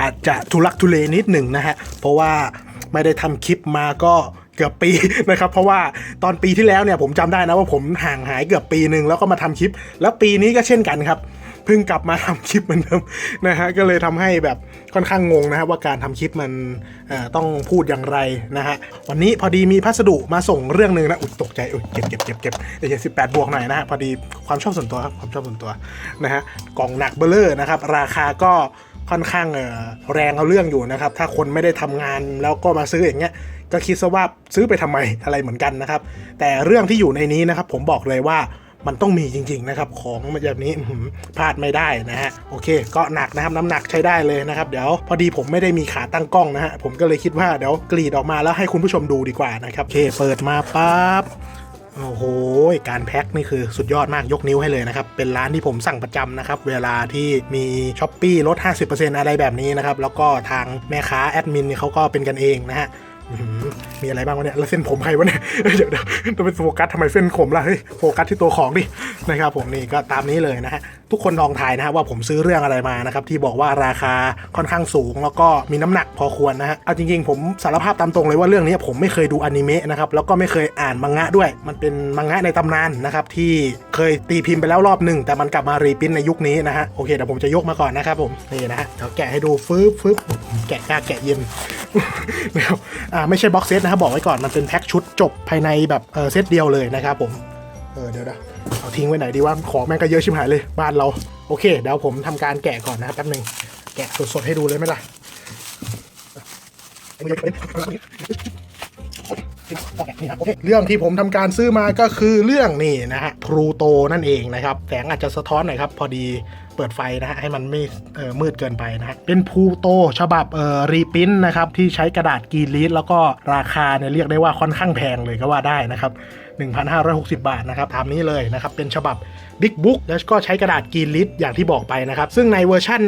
อาจจะทุลักทุเลนิดหนึ่งนะฮะ เพราะว่าไม่ได้ทำคลิปมาก็เกือบปีนะครับ เพราะว่าตอนปีที่แล้วเนี่ยผมจำได้นะว่าผมห่างหายเกือบปีหนึ่งแล้วก็มาทำคลิป แล้วปีนี้ก็เช่นกันครับเพิ่งกลับมาทำคลิปเหมือนเดิมนะฮะก็เลยทำให้แบบค่อนข้างงงนะฮะว่าการทำคลิปมันต้องพูดอย่างไรนะฮะวันนี้พอดีมีพัสดุมาส่งเรื่องหนึ่งนะอุยตกใจอุยเก็บเก็บเก็บเก็บไอ้สิบแปดบวกหน่อยนะฮะพอดีความชอบส่วนตัวครับความชอบส่วนตัวนะฮะกล่องหนักเบลเลอร์นะครับราคาก็ ค่อนข้างเอ่อแรงเอาเรื่องอยู่นะครับ ถ้าคนไม่ได้ทำงานแล้วก็มาซื้ออย่างเงี้ยก็คิดซะว่าซื้อไปทำไมอะไรเหมือนกันนะครับ แต่เรื่องที่อยู่ในนี้นะครับ ผมบอกเลยว่ามันต้องมีจริง ๆ นะครับ ของแบบนี้พลาดไม่ได้นะฮะโอเค ก็หนักนะครับน้ำหนักใช้ได้เลยนะครับเดี๋ยวพอดีผมไม่ได้มีขาตั้งกล้องนะฮะผมก็เลยคิดว่าเดี๋ยวกรีดออกมาแล้วให้คุณผู้ชมดูดีกว่านะครับโอเค เปิดมาปั๊บ โอ้โห การแพ็คนี่คือสุดยอดมากยกนิ้วให้เลยนะครับ เป็นร้านที่ผมสั่งประจำนะครับ เวลาที่มีช้อปปี้ลด 50%อะไรแบบนี้นะครับ แล้วก็ทางแม่ค้าแอดมินเขาก็เป็นกันเองนะฮะ มีอะไรบ้างวะเนี่ยแล้วเส้นผมใครวะเนี่ยเดี๋ยวเดี๋ยวต้องเป็นโฟกัสทำไมเส้นผมล่ะเฮ้ยโฟกัสที่ตัวของดินะครับผมนี่ก็ตามนี้เลยนะฮะทุกคนลองทายนะฮะว่าผมซื้อเรื่องอะไรมานะครับที่บอกว่าราคาค่อนข้างสูง แล้วก็มีน้ำหนักพอควรนะฮะเอาจริงๆ ผมสารภาพตามตรงเลยว่าเรื่องนี้ผมไม่เคยดูอนิเมะนะครับแล้วก็ไม่เคยอ่านมังงะด้วย มันเป็นมังงะในตำนานนะครับที่เคยตีพิมพ์ไปแล้วรอบหนึ่งแต่มันกลับมารีพิมพ์ในยุคนี้นะฮะโอเคเดี๋ยวผมจะยกมาก่อนนะครับผมนี่นะฮะเดี๋ยวแกะให้ดูฟึบฟึบ แกะกล้าแกะเย็นนะครับอ่าไม่ใช่บ็อกเซตนะครับบอกไว้ก่อนมันเป็นแพ็คชุดจบภายในแบบเออเซตเดียวเลยนะครับผมเออเดี๋ยวนะเอาทิ้งไว้ไหนดีว่าของแม่งก็เยอะชิบหายเลยบ้านเราโอเคเดี๋ยวผมทำการแกะก่อนนะครับแป๊บหนึงแกะสดๆให้ดูเลยไหมล่ะเรื่องที่ผมทำการซื้อมาก็คือเรื่องนี่นะฮะพลูโตนั่นเองนะครับแสงอาจจะสะท้อนหน่อยครับ พอดี เปิดไฟนะฮะให้มันไม่เอ่อมืดเกินไปนะฮะเป็นพูโตฉบับเอ่อรีพินนะครับที่ใช้กระดาษกรีนลีดแล้วก็ราคาเนี่ยเรียกได้ว่าค่อนข้างแพงเลยก็ว่าได้นะครับ1,560 บาทนะครับตามนี้เลยนะครับเป็นฉบับ Big Book แล้วก็ใช้กระดาษกรีนลิสอย่างที่บอกไปนะครับ ซึ่งในเวอร์ชั่น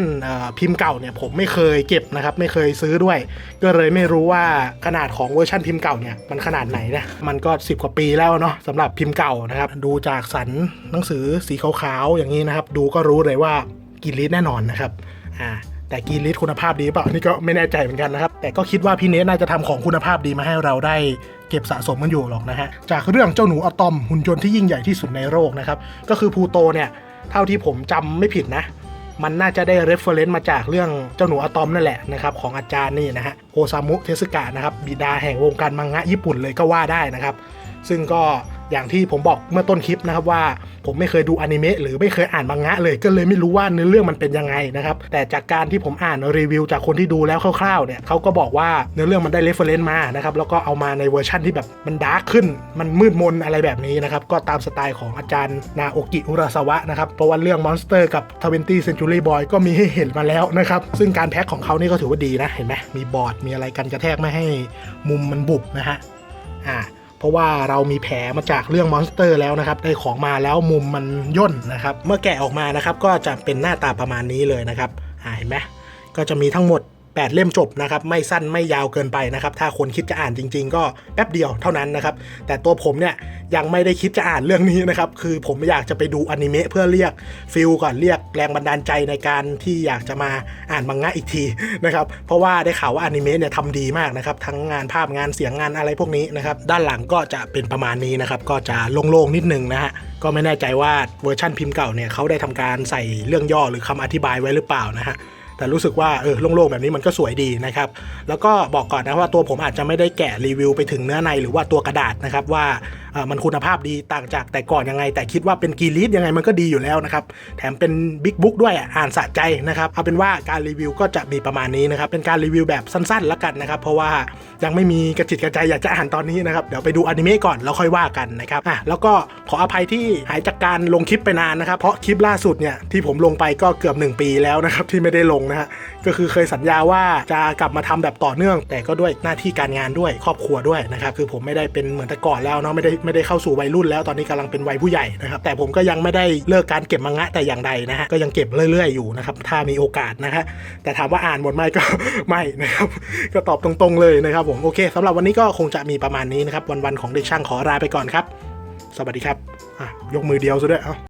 พิมพ์เก่าเนี่ยผมไม่เคยเก็บนะครับ ไม่เคยซื้อด้วย ก็เลยไม่รู้ว่าขนาดของเวอร์ชันพิมพ์เก่าเนี่ยมันขนาดไหนนะมันก็ 10 กว่าปีแล้วเนาะสำหรับพิมพ์เก่านะครับ ดูจากสันหนังสือสีขาวๆอย่างนี้นะครับ ดูก็รู้เลยว่า กรีนลิสแน่นอนนะครับอ่าแต่กรีนลิสคุณภาพดีเปล่านี่ก็ไม่แน่ใจเหมือนกันนะครับ แต่ก็คิดว่าพี่เนทน่าจะทำของคุณภาพดีมาให้เราได้เก็บสะสมกันอยู่หรอกนะฮะจากเรื่องเจ้าหนูอะตอมหุ่นยนต์ที่ยิ่งใหญ่ที่สุดในโลกนะครับก็คือพูโตเนี่ยเท่าที่ผมจำไม่ผิดนะมันน่าจะได้เรฟเฟรนซ์มาจากเรื่องเจ้าหนูอะตอมนั่นแหละนะครับของอาจารย์นี่นะฮะโอซามุเทสึกะนะครับบิดาแห่งวงการมังงะญี่ปุ่นเลยก็ว่าได้นะครับ ซึ่งก็ อย่างที่ผมบอกเมื่อต้นคลิปนะครับว่าผมไม่เคยดูอนิเมะหรือไม่เคยอ่านมังงะเลยก็เลยไม่รู้ว่าเนื้อเรื่องมันเป็นยังไงนะครับแต่จากการที่ผมอ่านรีวิวจากคนที่ดูแล้วคร่าวๆเนี่ยเขาก็บอกว่าเนื้อเรื่องมันได้เรฟเฟรนซ์มานะครับแล้วก็เอามาในเวอร์ชั่นที่แบบมันดาร์กขึ้น มันมืดมนอะไรแบบนี้นะครับก็ตามสไตล์ของอาจารย์นาโอกิอุราสวะนะครับเพราะว่าเรื่องมอนสเตอร์กับ20 Century Boy ก็มีให้เห็นมาแล้วนะครับซึ่งการแพ็คของเขานี่ก็ถือว่าดีนะเห็นไหมมีบอร์ดมีอะไรกันกระแทกไม่ให้มุมมันบุบนะฮะอ่า เพราะว่าเรามีแผลมาจากเรื่องมอนสเตอร์แล้วนะครับได้ของมาแล้วมุมมันย่นนะครับ เมื่อแกะออกมานะครับก็จะเป็นหน้าตาประมาณนี้เลยนะครับอ่าเห็นไหมก็จะมีทั้งหมด 8 เล่มจบนะครับ ไม่สั้นไม่ยาวเกินไปนะครับ ถ้าคนคิดจะอ่านจริง ๆ ก็แป๊บเดียวเท่านั้นนะครับ แต่ตัวผมเนี่ยยังไม่ได้คิดจะอ่านเรื่องนี้นะครับ คือผมอยากจะไปดูอนิเมะเพื่อเรียกฟิลก่อนเรียกแรงบันดาลใจในการที่อยากจะมาอ่านมังงะอีกทีนะครับ เพราะว่าได้ข่าวว่าอนิเมะเนี่ยทำดีมากนะครับ ทั้งงานภาพงานเสียงงานอะไรพวกนี้นะครับ ด้านหลังก็จะเป็นประมาณนี้นะครับ ก็จะโล่งๆนิดนึงนะฮะก็ไม่แน่ใจว่าเวอร์ชั่นพิมพ์เก่าเนี่ยเขาได้ทำการใส่เรื่องย่อหรือคำอธิบายไว้หรือเปล่านะฮะ แต่รู้สึกว่าเออโล่งๆแบบนี้มันก็สวยดีนะครับแล้วก็บอกก่อนนะว่าตัวผมอาจจะไม่ได้แกะรีวิวไปถึงเนื้อในหรือว่าตัวกระดาษนะครับว่ามันคุณภาพดีต่างจากแต่ก่อนยังไง แต่คิดว่าเป็นกีรีดยังไงมันก็ดีอยู่แล้วนะครับแถมเป็นบิ๊กบุ๊กด้วยอะอ่านสะใจนะครับเอาเป็นว่าการรีวิวก็จะมีประมาณนี้นะครับเป็นการรีวิวแบบสั้นๆแล้วกันนะครับเพราะว่ายังไม่มีกระจิตกระใจอยากจะอ่านตอนนี้นะครับเดี๋ยวไปดูอนิเมะก่อนแล้วค่อยว่ากันนะครับอะแล้วก็ขออภัยที่หายจากการลงคลิปไปนานนะครับเพราะคลิปล่าสุดเนี่ยที่ผมลงไปก็เกือบ 1 ปีแล้วนะครับที่ไม่ได้ลงนะฮะก็คือเคยสัญญาว่าจะกลับมาทำแบบต่อเนื่อง แต่ก็ด้วยหน้าที่การงานด้วยครอบครัวด้วยนะครับคือผมไม่ได้เป็นเหมือนแต่ก่อนแล้วเนาะไม่ได้ไม่ได้เข้าสู่วัยรุ่นแล้วตอนนี้กำลังเป็นวัยผู้ใหญ่นะครับแต่ผมก็ยังไม่ได้เลิกการเก็บมังงะแต่อย่างใดนะฮะก็ยังเก็บเรื่อยๆอยู่นะครับถ้ามีโอกาสนะฮะแต่ถามว่าอ่านหมดไหมก็ไม่นะครับก็ตอบตรงๆเลยนะครับผมโอเคสำหรับวันนี้ก็คงจะมีประมาณนี้นะครับวันๆของเด็กช่างขอลาไปก่อนครับ สวัสดีครับอะยกมือเดียวซะด้วยเอ้า